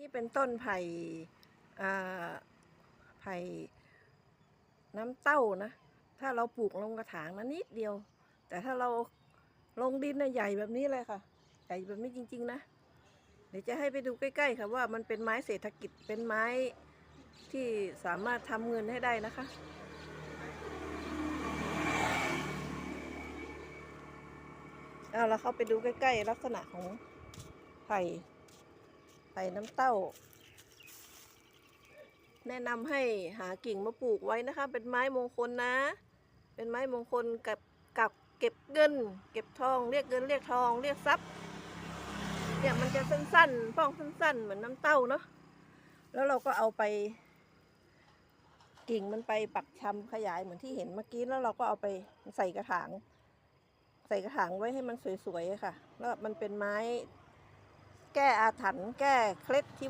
นี่เป็นต้นไผ่ไผ่น้ำเต้านะ ถ้าเราปลูกลงกระถางนะนิดเดียว แต่ถ้าเราลงดินนะใหญ่แบบนี้เลยค่ะ ใหญ่แบบนี้จริง ๆ นะ เดี๋ยวจะให้ไปดูใกล้ ๆ ค่ะว่ามันเป็นไม้เศรษฐกิจเป็นไม้ที่สามารถทำเงินให้ได้นะคะเอาแล้วเข้าไปดูใกล้ ๆ ลักษณะของไผ่ ไผ่น้ำเต้า แนะนำให้หากิ่งมาปลูกไว้นะคะ เป็นไม้มงคลนะ เป็นไม้มงคลกับกับเก็บเงิน เก็บทองเรียกเงินเรียกทองเรียกทรัพย์เนี่ยมันจะสั้นๆป้องสั้นๆ เหมือนน้ำเต้าเนาะแล้วเราก็เอาไป กิ่งมันไปปักชำขยายเหมือนที่เห็นเมื่อกี้แล้วเราก็เอาไปใส่กระถาง ใส่กระถางไว้ให้มันสวยๆค่ะ แล้วมันเป็นไม้ แก้อาถรรพ์แก้เคล็ดที่